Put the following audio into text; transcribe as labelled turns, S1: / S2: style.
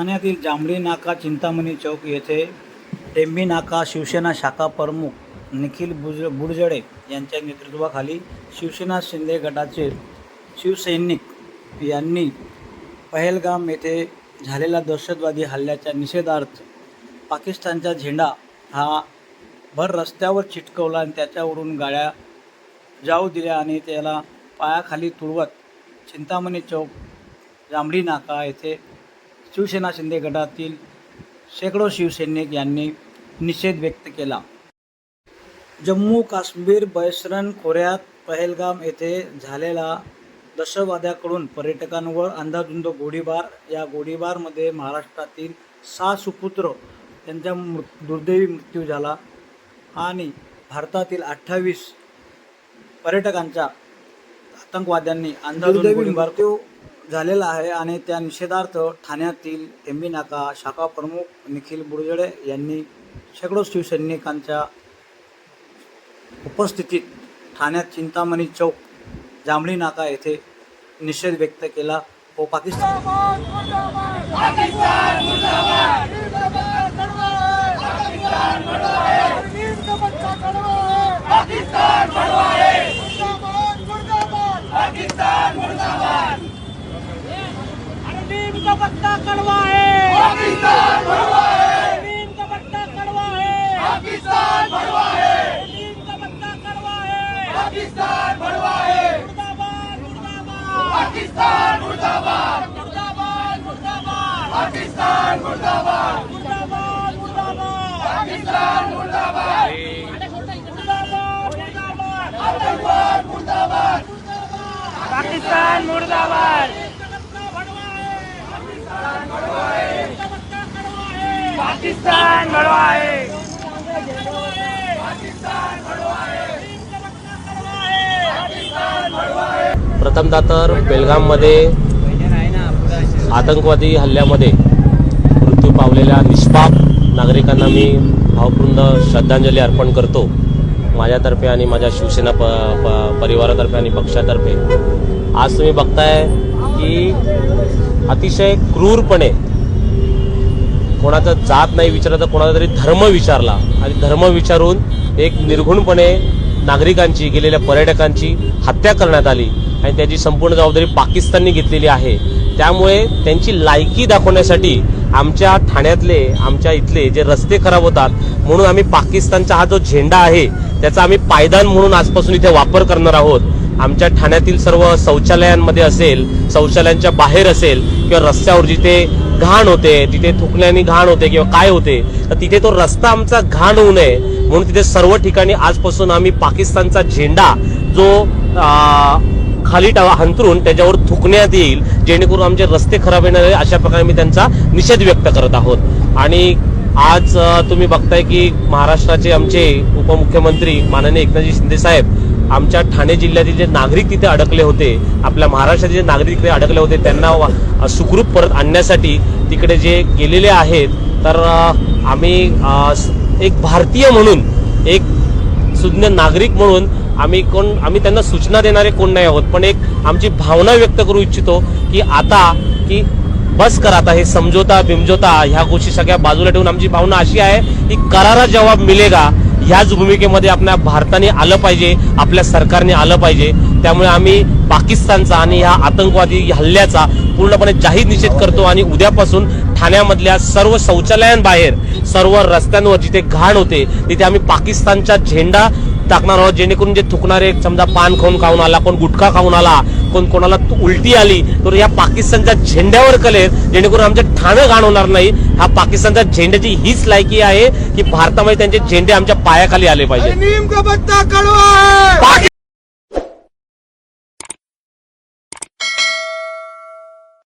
S1: ठाण्यातील जांभळी नाका चिंतामणी चौक येथे टेंबी नाका शिवसेना शाखा प्रमुख निखिल बुज बुडजडे यांच्या नेतृत्वाखाली शिवसेना शिंदे गटाचे शिवसैनिक यांनी पहलगाम येथे झालेल्या दहशतवादी हल्ल्याच्या निषेधार्थ पाकिस्तानचा झेंडा हा भर रस्त्यावर चिटकवला आणि त्याच्यावरून गाड्या जाऊ दिल्या आणि त्याला पायाखाली तुळवत चिंतामणी चौक जांभळी नाका येथे शिवसेना शिंदे गटातील शेकडो शिवसैनिक यांनी निषेध व्यक्त केला. जम्मू काश्मीर बैसरन खोऱ्यात पहलगाम येथे झालेला दहशतवाद्याकडून पर्यटकांवर अंधाधुंद गोळीबार. या गोळीबारमध्ये महाराष्ट्रातील सहा सुपुत्र त्यांचा मृ दुर्दैवी मृत्यू झाला आणि भारतातील अठ्ठावीस पर्यटकांचा आतंकवाद्यांनी अंधाधुंद गोळीबार झालेला आहे आणि त्या निषेधार्थ ठाण्यातील टेंबी नाका शाखा प्रमुख निखिल बुडजडे यांनी शेकडो शिवसैनिकांच्या उपस्थितीत ठाण्यात चिंतामणी चौक जांभळी नाका येथे निषेध व्यक्त केला. व पाकिस्तान
S2: नीम का पत्ता कड़वा है। पाकिस्तान भरवा है। नीम का पत्ता कड़वा है। पाकिस्तान भड़वा है। नीम का पत्ता कड़वा है। पाकिस्तान भरवा है। मुर्दाबाद मुर्दाबाद। पाकिस्तान मुर्दाबाद। मुर्दाबाद मुर्दाबाद। पाकिस्तान मुर्दाबाद। पाकिस्तान बड़वा आहे.
S3: प्रथमतः तर बेलगाममध्ये आतंकवादी हल्ल्यामध्ये मृत्यू पावलेल्या निष्पाप नागरिकांना मी भावपूर्ण श्रद्धांजली अर्पण करतो. माझ्यातर्फे आणि माझ्या शिवसेना प प परिवारातर्फे आणि पक्षातर्फे. आज तुम्ही बघताय की अतिशय क्रूरपणे कोणाचा जात नाही विचारला तर कोणाचा तरी धर्म विचारला. आणि धर्म विचारून एक निर्घुणपणे नागरिकांची गेलेल्या पर्यटकांची हत्या करण्यात आली. आणि त्याची संपूर्ण जबाबदारी पाकिस्ताननी घेतलेली आहे. त्यामुळे त्यांची लायकी दाखवण्यासाठी आमच्या ठाण्यातले आमच्या इथले जे रस्ते खराब होतात म्हणून आम्ही पाकिस्तानचा हा जो झेंडा आहे त्याचा आम्ही पायदान म्हणून आजपासून इथे वापर करणार आहोत. आमच्या ठाण्यातील सर्व शौचालयांमध्ये असेल शौचालयांच्या बाहेर असेल किंवा रस्त्यावर जिथे घाण होते तिथे थुकल्याने घाण होते किंवा काय होते तर तिथे तो रस्ता आमचा घाण होऊ नये. म्हणून तिथे सर्व ठिकाणी आजपासून आम्ही पाकिस्तानचा झेंडा जो खाली टावा हंतरून त्याच्यावर थुकण्यात येईल जेणेकरून आमचे रस्ते खराब येणार आहे अशा प्रकारे मी त्यांचा निषेध व्यक्त करत आहोत. आणि आज तुम्ही बघताय की महाराष्ट्राचे आमचे उपमुख्यमंत्री माननीय एकनाथजी शिंदे साहेब आमच्या ठाणे जिल्ह्यातील जे नागरिक तिथे अडकले होते आपल्या महाराष्ट्राचे जे नागरिक तिथे अडकले होते त्यांना वा- सुखरूप परत आणण्यासाठी तिकडे जे गेलेले आहेत तर आम्ही एक भारतीय म्हणून एक सुज्ञ नागरिक म्हणून आम्ही कोण आम्ही त्यांना सूचना देणारे कोण नाही आहोत पण एक आमची भावना व्यक्त करू इच्छितो की आता की बस कर आता हे समझोता बिमजोता ह्या गोष्टी सगळ्या बाजूला ठेवून आमची भावना अशी आहे की करारा जवाब मिलेगा. ह्याच भूमिकेमध्ये आपल्या भारताने आलं पाहिजे आपल्या सरकारने आलं पाहिजे. त्यामुळे आम्ही पाकिस्तानचा आणि ह्या आतंकवादी हल्ल्याचा पूर्णपणे जाहीर निषेध करतो आणि उद्यापासून ठाण्यामधल्या सर्व शौचालयांबाहेर सर्व रस्त्यांवर जिथे घाण होते तिथे आम्ही पाकिस्तानचा झेंडा टाकणार आहोत जेणेकरून जे थुकणारे समजा पान खाऊन खाऊन आला कोण गुटखा खाऊन आला कोण कोणाला तु- उलटी आली तर या पाकिस्तानच्या झेंड्यावर कलेर जेणेकरून आमचं ठाणं घाण होणार नाही. हा पाकिस्तानच्या झेंड्याची हीच लायकी आहे की भारतामध्ये त्यांचे झेंडे आमच्या पायाखाली आले पाहिजे